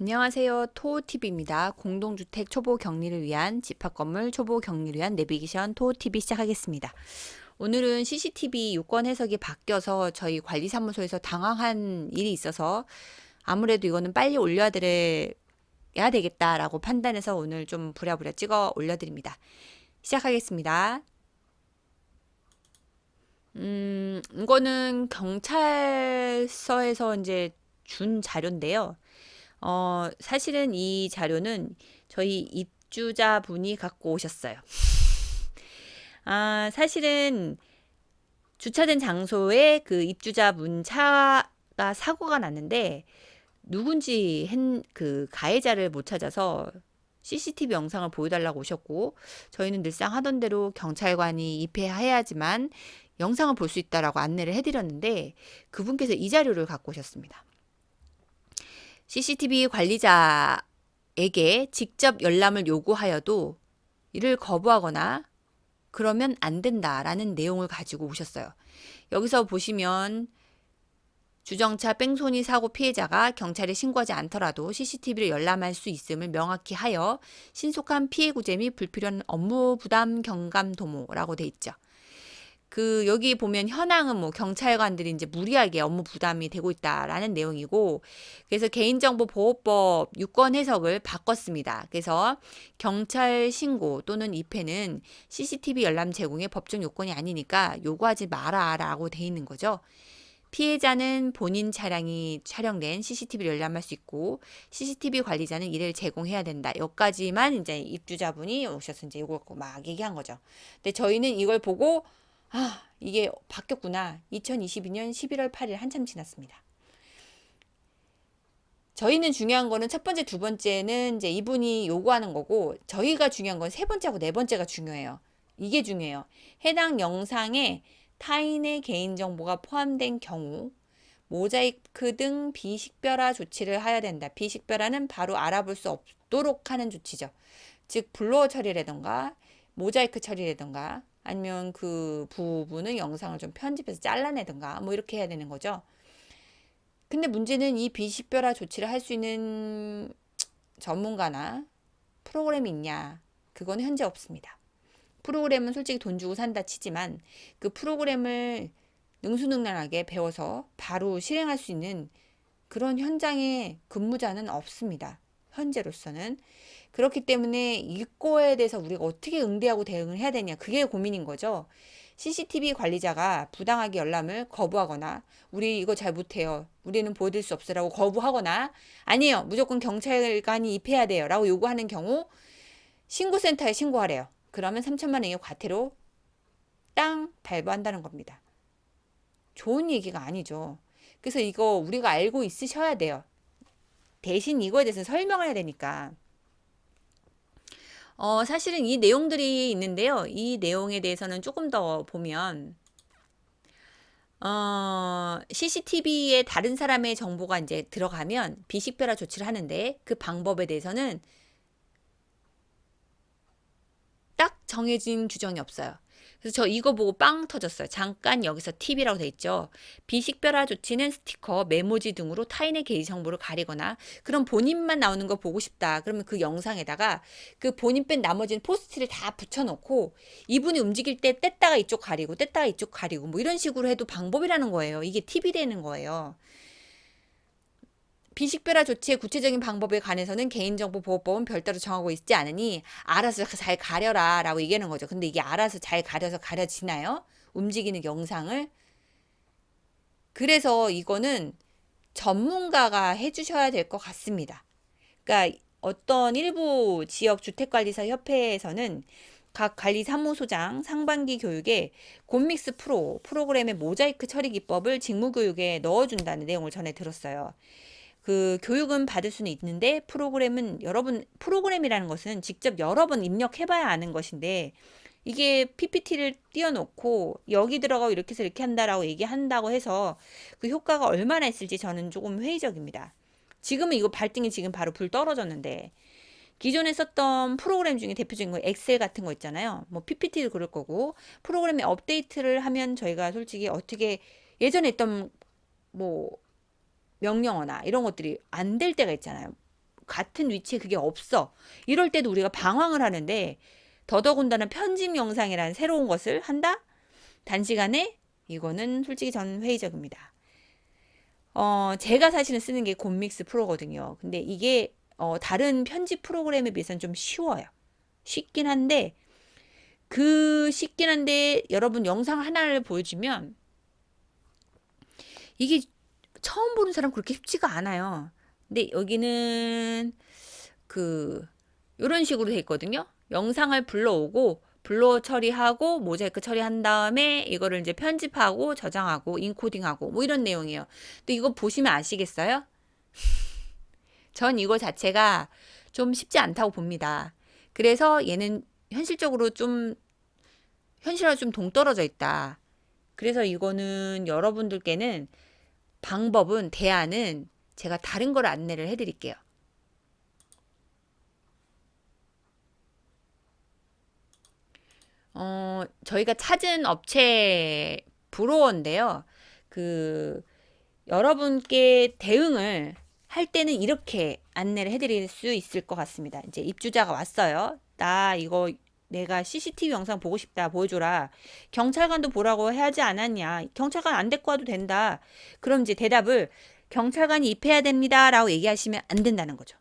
안녕하세요. 토우TV입니다. 공동주택 초보 격리를 위한 집합 건물 초보 격리를 위한 내비게이션 토우TV 시작하겠습니다. 오늘은 CCTV 요건 해석이 바뀌어서 저희 관리사무소에서 당황한 일이 있어서 아무래도 이거는 빨리 올려드려야 되겠다라고 판단해서 오늘 좀 부랴부랴 찍어 올려드립니다. 시작하겠습니다. 음, 이거는 경찰서에서 이제 준 자료인데요. 어, 사실은 이 자료는 저희 입주자분이 갖고 오셨어요. 아, 사실은 주차된 장소에 그 입주자분 차가 사고가 났는데 누군지 한 그 가해자를 못 찾아서 CCTV 영상을 보여달라고 오셨고 저희는 늘상 하던 대로 경찰관이 입회해야지만 영상을 볼 수 있다라고 안내를 해드렸는데 그분께서 이 자료를 갖고 오셨습니다. CCTV 관리자에게 직접 열람을 요구하여도 이를 거부하거나 그러면 안 된다라는 내용을 가지고 오셨어요. 여기서 보시면 주정차 뺑소니 사고 피해자가 경찰에 신고하지 않더라도 CCTV를 열람할 수 있음을 명확히 하여 신속한 피해 구제 및 불필요한 업무 부담 경감 도모라고 돼 있죠. 그 여기 보면 현황은 뭐 경찰관들이 이제 무리하게 업무 부담이 되고 있다라는 내용이고 그래서 개인정보 보호법 유권 해석을 바꿨습니다. 그래서 경찰 신고 또는 입회는 CCTV 열람 제공의 법정 요건이 아니니까 요구하지 마라라고 돼 있는 거죠. 피해자는 본인 차량이 촬영된 CCTV를 열람할 수 있고 CCTV 관리자는 이를 제공해야 된다. 여기까지만 이제 입주자분이 오셔서 이제 이걸 막 얘기한 거죠. 근데 저희는 이걸 보고 아, 이게 바뀌었구나. 2022년 11월 8일 한참 지났습니다. 저희는 중요한 거는 첫 번째, 두 번째는 이제 이분이 요구하는 거고, 저희가 중요한 건 세 번째하고 네 번째가 중요해요. 이게 중요해요. 해당 영상에 타인의 개인정보가 포함된 경우, 모자이크 등 비식별화 조치를 해야 된다. 비식별화는 바로 알아볼 수 없도록 하는 조치죠. 즉, 블루어 처리라던가, 모자이크 처리라던가, 아니면 그 부분은 영상을 좀 편집해서 잘라내든가 뭐 이렇게 해야 되는 거죠. 근데 문제는 이 비식별화 조치를 할 수 있는 전문가나 프로그램이 있냐? 그건 현재 없습니다. 프로그램은 솔직히 돈 주고 산다 치지만 그 프로그램을 능수능란하게 배워서 바로 실행할 수 있는 그런 현장의 근무자는 없습니다. 현재로서는. 그렇기 때문에 이거에 대해서 우리가 어떻게 응대하고 대응을 해야 되냐. 그게 고민인 거죠. CCTV 관리자가 부당하게 열람을 거부하거나 우리 이거 잘 못해요. 우리는 보여드릴 수 없어라고 거부하거나 아니에요. 무조건 경찰관이 입해야 돼요. 라고 요구하는 경우 신고센터에 신고하래요. 그러면 3천만 원의 과태료 땅 발부한다는 겁니다. 좋은 얘기가 아니죠. 그래서 이거 우리가 알고 있으셔야 돼요. 대신 이거에 대해서 설명을 해야 되니까. 어, 사실은 이 내용들이 있는데요. 이 내용에 대해서는 조금 더 보면, 어, CCTV에 다른 사람의 정보가 이제 들어가면 비식별화 조치를 하는데 그 방법에 대해서는 딱 정해진 규정이 없어요. 그래서 저 이거 보고 빵 터졌어요. 잠깐 여기서 팁이라고 돼 있죠. 비식별화 조치는 스티커, 메모지 등으로 타인의 개인 정보를 가리거나 그럼 본인만 나오는 거 보고 싶다. 그러면 그 영상에다가 그 본인 뺀 나머지는 포스트를 다 붙여놓고 이분이 움직일 때 뗐다가 이쪽 가리고 뗐다가 이쪽 가리고 뭐 이런 식으로 해도 방법이라는 거예요. 이게 팁이 되는 거예요. 비식별화 조치의 구체적인 방법에 관해서는 개인정보보호법은 별도로 정하고 있지 않으니 알아서 잘 가려라 라고 얘기하는 거죠. 근데 이게 알아서 잘 가려서 가려지나요? 움직이는 영상을. 그래서 이거는 전문가가 해주셔야 될 것 같습니다. 그러니까 어떤 일부 지역 주택관리사 협회에서는 각 관리 사무소장 상반기 교육에 곰믹스 프로 프로그램의 모자이크 처리 기법을 직무 교육에 넣어준다는 내용을 전해 들었어요. 그 교육은 받을 수는 있는데 프로그램은 여러분 프로그램이라는 것은 직접 여러 번 입력해봐야 아는 것인데 이게 PPT를 띄워놓고 여기 들어가고 이렇게 해서 이렇게 한다라고 얘기한다고 해서 그 효과가 얼마나 있을지 저는 조금 회의적입니다. 지금은 이거 발등이 지금 바로 불 떨어졌는데 기존에 썼던 프로그램 중에 대표적인 거 엑셀 같은 거 있잖아요. 뭐 PPT도 그럴 거고 프로그램에 업데이트를 하면 저희가 솔직히 어떻게 예전에 했던 뭐 명령어나 이런 것들이 안 될 때가 있잖아요. 같은 위치에 그게 없어. 이럴 때도 우리가 방황을 하는데 더더군다나 편집 영상이라는 새로운 것을 한다? 단시간에 이거는 솔직히 저는 회의적입니다. 어, 제가 사실은 쓰는 게 곰믹스 프로거든요. 근데 이게 어, 다른 편집 프로그램에 비해서는 좀 쉬워요. 쉽긴 한데 그 쉽긴 한데 여러분 영상 하나를 보여주면 이게 처음 보는 사람 그렇게 쉽지가 않아요. 근데 여기는 그 이런 식으로 돼 있거든요. 영상을 불러오고 블러 처리하고 모자이크 처리한 다음에 이거를 이제 편집하고 저장하고 인코딩하고 뭐 이런 내용이에요. 근데 이거 보시면 아시겠어요? 전 이거 자체가 좀 쉽지 않다고 봅니다. 그래서 얘는 현실적으로 좀 현실과 좀 동떨어져 있다. 그래서 이거는 여러분들께는 방법은 대안은 제가 다른 걸 안내를 해드릴게요. 어, 저희가 찾은 업체 브로어인데요. 그 여러분께 대응을 할 때는 이렇게 안내를 해드릴 수 있을 것 같습니다. 이제 입주자가 왔어요. 나 이거 내가 CCTV 영상 보고 싶다 보여줘라. 경찰관도 보라고 하지 않았냐. 경찰관 안 데리고 와도 된다. 그럼 이제 대답을 경찰관이 입회해야 됩니다. 라고 얘기하시면 안 된다는 거죠.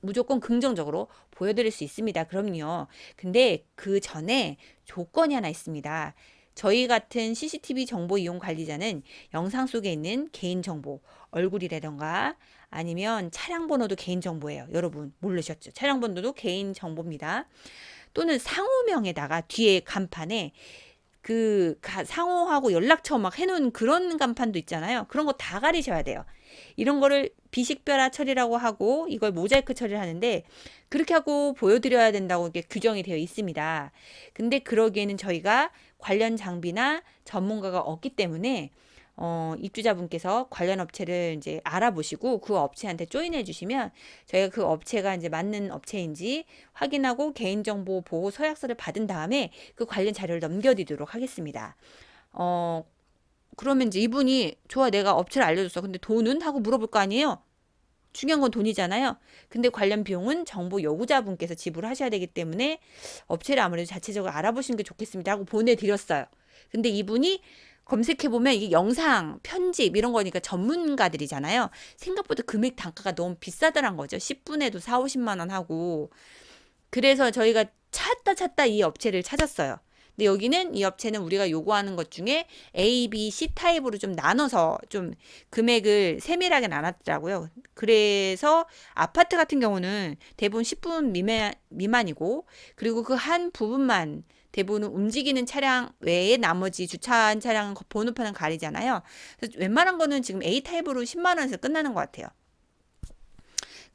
무조건 긍정적으로 보여드릴 수 있습니다. 그럼요. 근데 그 전에 조건이 하나 있습니다. 저희 같은 CCTV 정보 이용 관리자는 영상 속에 있는 개인 정보, 얼굴이라던가 아니면 차량 번호도 개인 정보예요. 여러분 모르셨죠? 차량 번호도 개인 정보입니다. 또는 상호명에다가 뒤에 간판에 그 가- 상호하고 연락처 막 해놓은 그런 간판도 있잖아요. 그런 거 다 가리셔야 돼요. 이런 거를 비식별화 처리라고 하고 이걸 모자이크 처리를 하는데 그렇게 하고 보여드려야 된다고 이게 규정이 되어 있습니다. 근데 그러기에는 저희가 관련 장비나 전문가가 없기 때문에 어, 입주자분께서 관련 업체를 이제 알아보시고 그 업체한테 조인해 주시면 저희가 그 업체가 이제 맞는 업체인지 확인하고 개인정보 보호 서약서를 받은 다음에 그 관련 자료를 넘겨드리도록 하겠습니다. 어, 그러면 이제 이분이 좋아 내가 업체를 알려줬어. 근데 돈은 하고 물어볼 거 아니에요? 중요한 건 돈이잖아요. 근데 관련 비용은 정보 요구자분께서 지불하셔야 되기 때문에 업체를 아무래도 자체적으로 알아보시는 게 좋겠습니다 하고 보내드렸어요. 근데 이분이 검색해보면 이게 영상, 편집 이런 거니까 전문가들이잖아요. 생각보다 금액 단가가 너무 비싸더란 거죠. 10분에도 4, 50만 원 하고. 그래서 저희가 찾다 찾다 이 업체를 찾았어요. 근데 여기는 이 업체는 우리가 요구하는 것 중에 A, B, C 타입으로 좀 나눠서 좀 금액을 세밀하게 나눴더라고요. 그래서 아파트 같은 경우는 대부분 10분 미만, 미만이고 그리고 그 한 부분만 대부분 움직이는 차량 외에 나머지 주차한 차량 번호판은 가리잖아요. 그래서 웬만한 거는 지금 A 타입으로 10만 원에서 끝나는 것 같아요.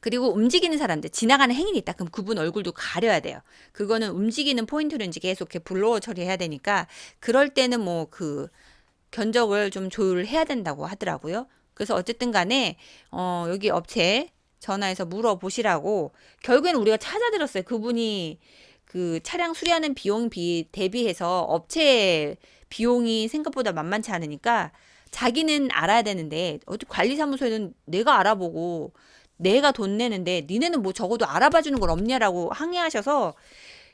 그리고 움직이는 사람들, 지나가는 행인이 있다. 그럼 그분 얼굴도 가려야 돼요. 그거는 움직이는 포인트를 이제 계속 이렇게 블로어 처리해야 되니까 그럴 때는 뭐 그 견적을 좀 조율해야 된다고 하더라고요. 그래서 어쨌든 간에 어 여기 업체 전화해서 물어보시라고 결국에는 우리가 찾아들었어요. 그분이 그 차량 수리하는 비용 비 대비해서 업체 비용이 생각보다 만만치 않으니까 자기는 알아야 되는데 어디 관리사무소에는 내가 알아보고 내가 돈 내는데 니네는 뭐 적어도 알아봐 주는 걸 없냐라고 항의하셔서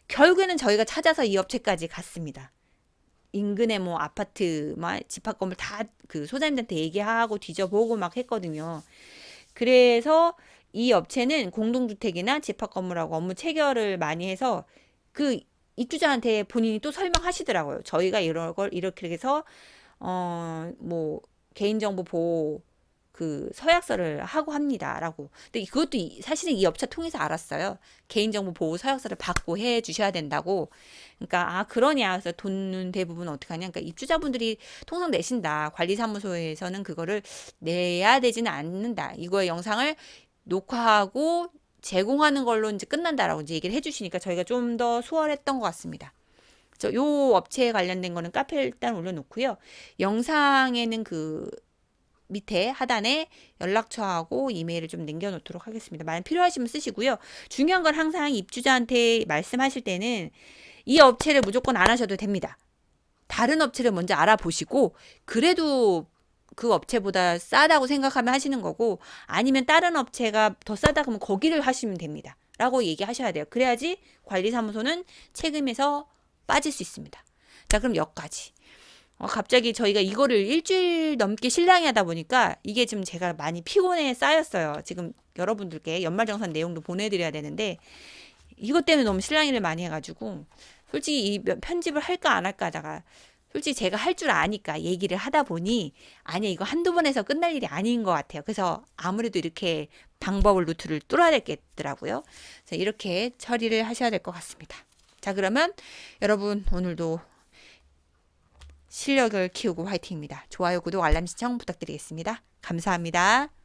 결국에는 저희가 찾아서 이 업체까지 갔습니다. 인근에 뭐 아파트, 막 집합 건물 다 그 소장님한테 얘기하고 뒤져보고 막 했거든요. 그래서 이 업체는 공동주택이나 집합 건물하고 업무 체결을 많이 해서 그 입주자한테 본인이 또 설명하시더라고요. 저희가 이런 걸 이렇게 해서 어 뭐 개인정보 보호 그 서약서를 하고 합니다라고. 근데 그것도 이- 사실은 이 업체 통해서 알았어요. 개인정보 보호 서약서를 받고 해 주셔야 된다고. 그러니까 아 그러냐. 그래서 돈은 대부분 어떻게 하냐. 그러니까 입주자분들이 통상 내신다. 관리사무소에서는 그거를 내야 되지는 않는다. 이거의 영상을 녹화하고 제공하는 걸로 이제 끝난다라고 이제 얘기를 해주시니까 저희가 좀 더 수월했던 것 같습니다. 저요 업체에 관련된 거는 카페에 일단 올려놓고요. 영상에는 그 밑에 하단에 연락처하고 이메일을 좀 남겨놓도록 하겠습니다. 만약 필요하시면 쓰시고요. 중요한 건 항상 입주자한테 말씀하실 때는 이 업체를 무조건 안 하셔도 됩니다. 다른 업체를 먼저 알아보시고 그래도 그 업체보다 싸다고 생각하면 하시는 거고 아니면 다른 업체가 더 싸다 그러면 거기를 하시면 됩니다. 라고 얘기하셔야 돼요. 그래야지 관리사무소는 책임에서 빠질 수 있습니다. 자, 그럼 여기까지. 어, 갑자기 저희가 이거를 일주일 넘게 실랑이 하다 보니까 이게 지금 제가 많이 피곤해 쌓였어요. 지금 여러분들께 연말정산 내용도 보내드려야 되는데 이것 때문에 너무 실랑이를 많이 해가지고 솔직히 이 면- 편집을 할까 안 할까 하다가 솔직히 제가 할 줄 아니까 얘기를 하다 보니 아니 이거 한두 번 해서 끝날 일이 아닌 것 같아요. 그래서 아무래도 이렇게 방법을 루트를 뚫어야 되겠더라고요. 이렇게 처리를 하셔야 될 것 같습니다. 자 그러면 여러분 오늘도 실력을 키우고 화이팅입니다. 좋아요, 구독, 알람 신청 부탁드리겠습니다. 감사합니다.